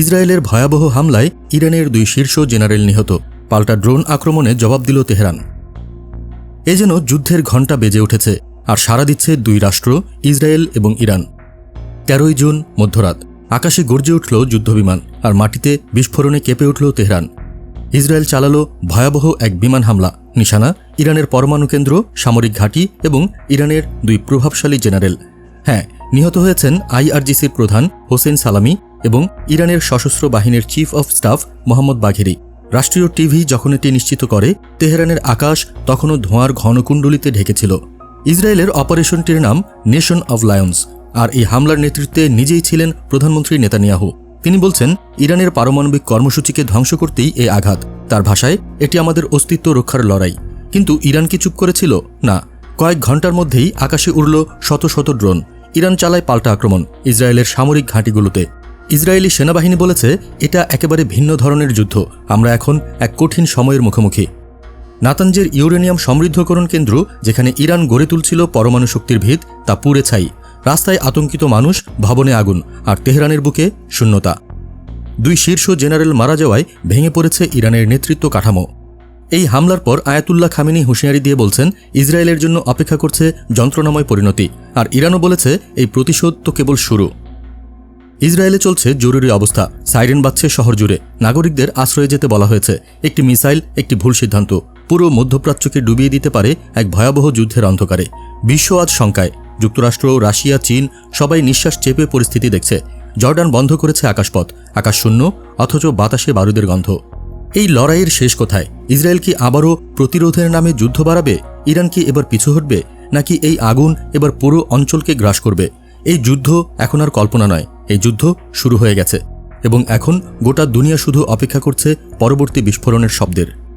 ইসরায়েলের ভয়াবহ হামলায় ইরানের দুই শীর্ষ জেনারেল নিহত। পাল্টা ড্রোন আক্রমণে জবাব দিল তেহরান। এ যেন যুদ্ধের ঘণ্টা বেজে উঠেছে আর সাড়া দিচ্ছে দুই রাষ্ট্র, ইসরায়েল এবং ইরান। তেরোই জুন, মধ্যরাত। আকাশে গর্জে উঠল যুদ্ধবিমান আর মাটিতে বিস্ফোরণে কেঁপে উঠল তেহরান। ইসরায়েল চালালো ভয়াবহ এক বিমান হামলা। নিশানা, ইরানের পরমাণু কেন্দ্র, সামরিক ঘাঁটি এবং ইরানের দুই প্রভাবশালী জেনারেল। হ্যাঁ নিহত হয়েছেন আইআরজিসির প্রধান হোসেন সালামি এবং ইরানের সশস্ত্র বাহিনীর chief of staff Mohammad Bagheri. রাষ্ট্রীয় টিভি যখন এটি নিশ্চিত করে, তেহরানের আকাশ তখনও ধোঁয়ার ঘনকুণ্ডলিতে ঢেকেছিল। ইসরায়েলের অপারেশনটির নাম নেশন অব লায়ন্স, আর এই হামলার নেতৃত্বে নিজেই ছিলেন প্রধানমন্ত্রী নেতানিয়াহু। তিনি বলছেন, ইরানের পারমাণবিক কর্মসূচিকে ধ্বংস করতেই এই আঘাত। তার ভাষায়, এটি আমাদের অস্তিত্ব রক্ষার লড়াই। কিন্তু ইরান কি চুপ করেছিল? না। কয়েক ঘণ্টার মধ্যেই আকাশে উড়ল শত শত ড্রোন। ইরান চালায় পাল্টা আক্রমণ। ইসরায়েলের সামরিক ঘাঁটিগুলোতে। ইসরায়েলি সেনাবাহিনী বলেছে, এটা একেবারে ভিন্ন ধরনের যুদ্ধ। আমরা এখন এক কঠিন সময়ের মুখোমুখি। নাতানজের ইউরেনিয়াম সমৃদ্ধকরণ কেন্দ্র, যেখানে ইরান গড়ে তুলছিল পরমাণু শক্তির ভিত, তা পুড়ে ছাই। রাস্তায় আতঙ্কিত মানুষ, ভবনে আগুন, আর তেহরানের বুকে শূন্যতা। দুই শীর্ষ জেনারেল মারা যাওয়ায় ভেঙে পড়েছে ইরানের নেতৃত্ব কাঠামো। এই হামলার পর আয়াতুল্লাহ খামিনি হুঁশিয়ারি দিয়ে বলছেন, ইসরায়েলের জন্য অপেক্ষা করছে যন্ত্রণাময় পরিণতি। আর ইরানও বলেছে, এই প্রতিশোধ তো কেবল শুরু। ইসরায়েলে চলছে জরুরি অবস্থা। সাইরেন বাজছে শহর জুড়ে। নাগরিকদের আশ্রয়ে যেতে বলা হয়েছে। একটি মিসাইল, একটি ভুল সিদ্ধান্ত। পুরো মধ্যপ্রাচ্যকে ডুবিয়ে দিতে পারে এক ভয়াবহ যুদ্ধের অন্ধকারে। বিশ্ব আজ শঙ্কায়। যুক্তরাষ্ট্র, রাশিয়া, চীন সবাই নিঃশ্বাস চেপে পরিস্থিতি দেখছে। জর্ডান বন্ধ করেছে আকাশপথ। আকাশ শূন্য, অথচ বাতাসে বারুদের গন্ধ। এই লড়াইয়ের শেষ কোথায়? ইসরায়েল কি আবারও প্রতিরোধের নামে যুদ্ধ বাড়াবে? ইরান কি এবার পিছু হটবে? নাকি এই আগুন এবার পুরো অঞ্চলকে গ্রাস করবে? এই যুদ্ধ এখন আর কল্পনা নয়। এই যুদ্ধ শুরু হয়ে গেছে। এবং এখন গোটা দুনিয়া শুধু অপেক্ষা করছে পরবর্তী বিস্ফোরণের শব্দের।